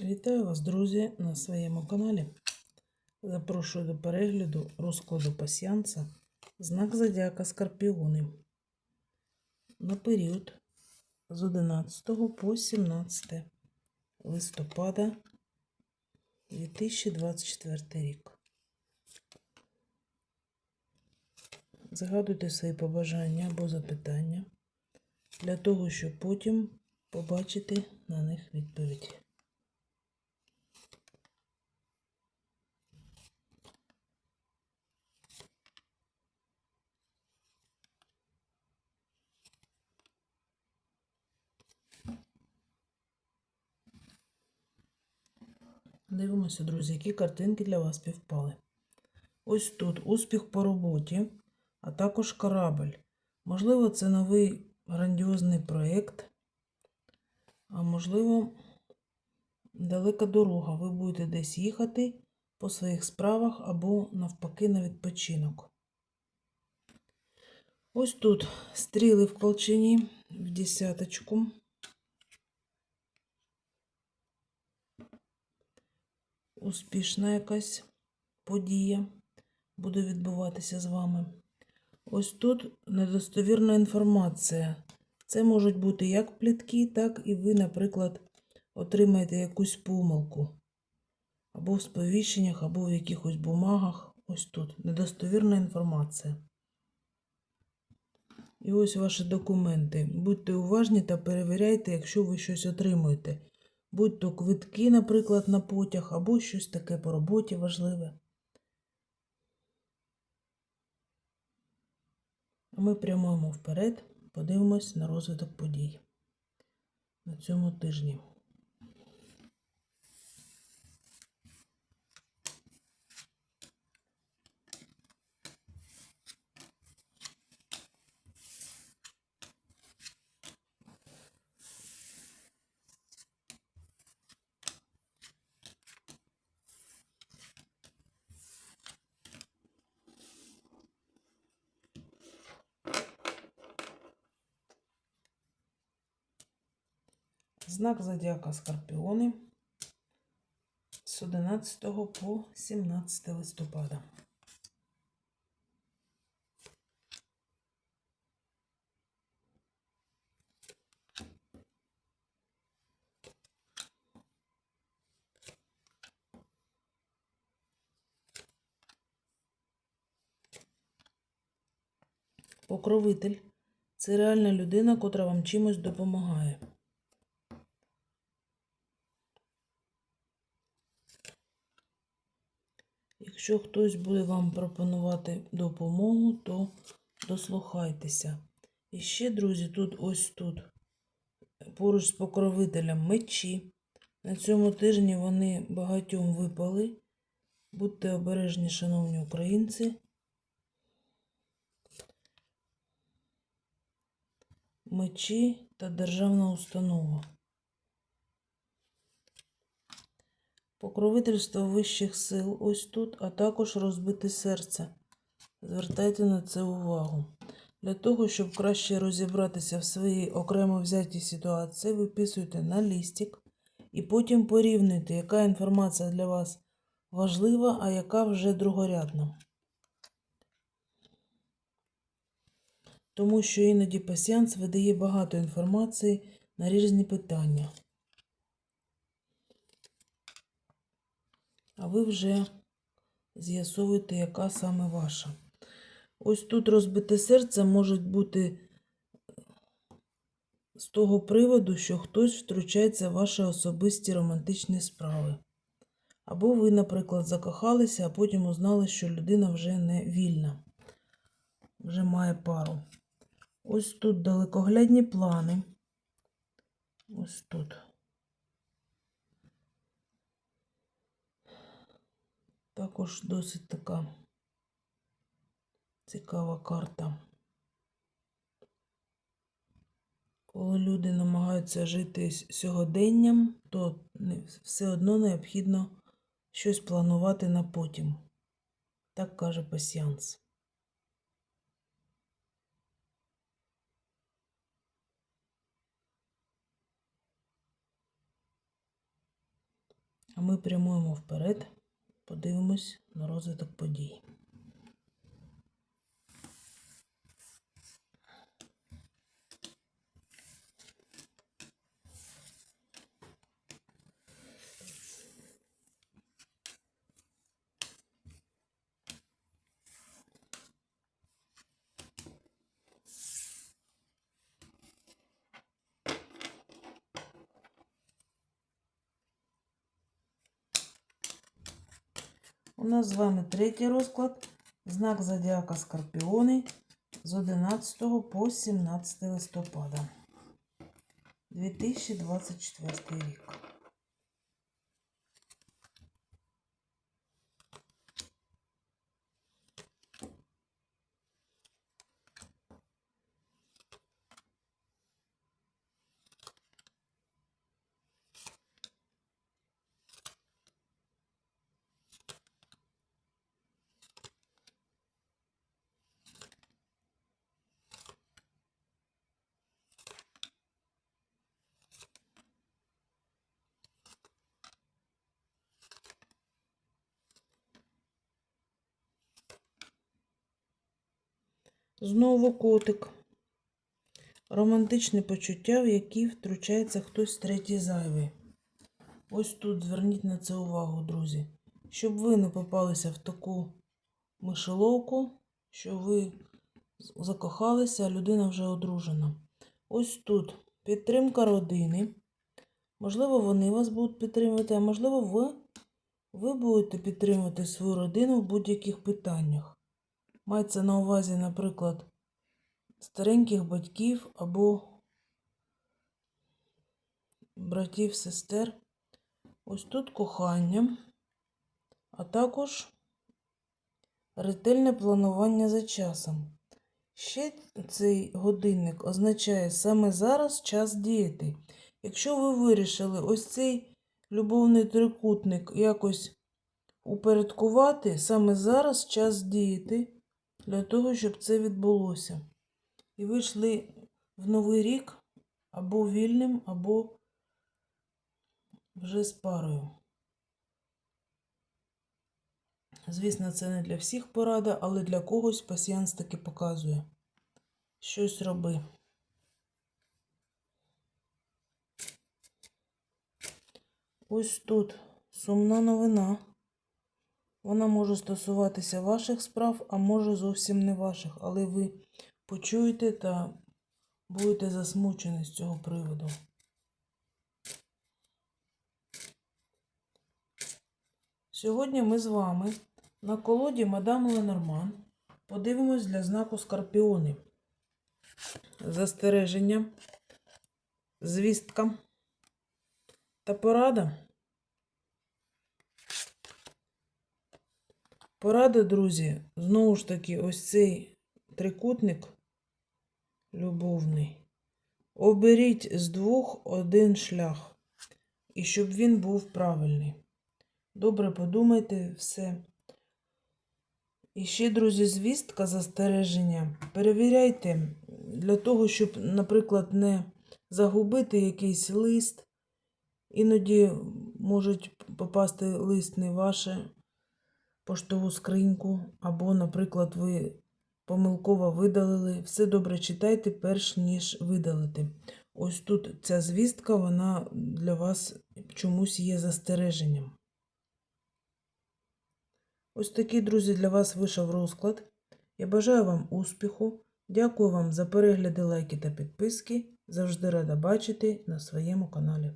Вітаю вас, друзі, на своєму каналі. Запрошую до перегляду розкладу пасіанса знак Зодіака Скорпіони на період з 11 по 17 листопада 2024 рік. Загадуйте свої побажання або запитання для того, щоб потім побачити на них відповідь. Дивимося, друзі, які картинки для вас співпали. Ось тут успіх по роботі, а також корабль. Можливо, це новий грандіозний проєкт, а можливо, далека дорога. Ви будете десь їхати по своїх справах або навпаки на відпочинок. Ось тут стріли в колчині в десяточку. Успішна якась подія буде відбуватися з вами. Ось тут недостовірна інформація. Це можуть бути як плітки, так і ви, наприклад, отримаєте якусь помилку. Або в сповіщеннях, або в якихось бумагах. Ось тут недостовірна інформація. І ось ваші документи. Будьте уважні та перевіряйте, якщо ви щось отримуєте будь то квитки, наприклад, на потяг, або щось таке по роботі важливе. Ми прямуємо вперед, подивимось на розвиток подій на цьому тижні. Знак зодіака Скорпіони з 11 по 17 листопада. Покровитель це реальна людина, котра вам чимось допомагає. Якщо хтось буде вам пропонувати допомогу, то дослухайтеся. І ще, друзі, тут ось тут, поруч з покровителем мечі. На цьому тижні вони багатьом випали. Будьте обережні, шановні українці. Мечі та державна установа. Покровительство вищих сил ось тут, а також розбите серце. Звертайте на це увагу. Для того, щоб краще розібратися в своїй окремо взятій ситуації, виписуйте на лістик і потім порівнюйте, яка інформація для вас важлива, а яка вже другорядна. Тому що іноді пасіанс видає багато інформації на різні питання. А ви вже з'ясовуєте, яка саме ваша. Ось тут розбите серце може бути з того приводу, що хтось втручається в ваші особисті романтичні справи. Або ви, наприклад, закохалися, а потім узнали, що людина вже не вільна, вже має пару. Ось тут далекоглядні плани. Ось тут. Також досить така цікава карта. Коли люди намагаються жити сьогоденням, то все одно необхідно щось планувати на потім. Так каже пасіанс. А ми прямуємо вперед, подивимось на розвиток подій. У нас з вами третій розклад. Знак зодіака Скорпіони з 11 по 17 листопада 2024 рік. Знову котик. Романтичні почуття, в які втручається хтось третій зайвий. Ось тут зверніть на це увагу, друзі. Щоб ви не попалися в таку мишеловку, що ви закохалися, а людина вже одружена. Ось тут підтримка родини. Можливо, вони вас будуть підтримувати, а можливо, ви, ви будете підтримувати свою родину в будь-яких питаннях. Мається на увазі, наприклад, стареньких батьків або братів, сестер. Ось тут кохання, а також ретельне планування за часом. Ще цей годинник означає саме зараз час діяти. Якщо ви вирішили ось цей любовний трикутник якось упорядкувати, саме зараз час діяти для того, щоб це відбулося. І ви йшли в новий рік або вільним, або вже з парою. Звісно, це не для всіх порада, але для когось пасіянс таки показує. Щось роби. Ось тут сумна новина. Вона може стосуватися ваших справ, а може зовсім не ваших, але ви почуєте та будете засмучені з цього приводу. Сьогодні ми з вами на колоді Мадам Ленорман подивимось для знаку Скорпіони. Застереження, звістка та порада. Порада, друзі, знову ж таки, ось цей трикутник любовний. Оберіть з двох один шлях, і щоб він був правильний. Добре подумайте все. І ще, друзі, звістка застереження. Перевіряйте для того, щоб, наприклад, не загубити якийсь лист. Іноді можуть попасти лист не ваше поштову скриньку, або, наприклад, ви помилково видалили. Все добре читайте, перш ніж видалити. Ось тут ця звістка, вона для вас чомусь є застереженням. Ось такий, друзі, для вас вийшов розклад. Я бажаю вам успіху. Дякую вам за перегляди, лайки та підписки. Завжди рада бачити на своєму каналі.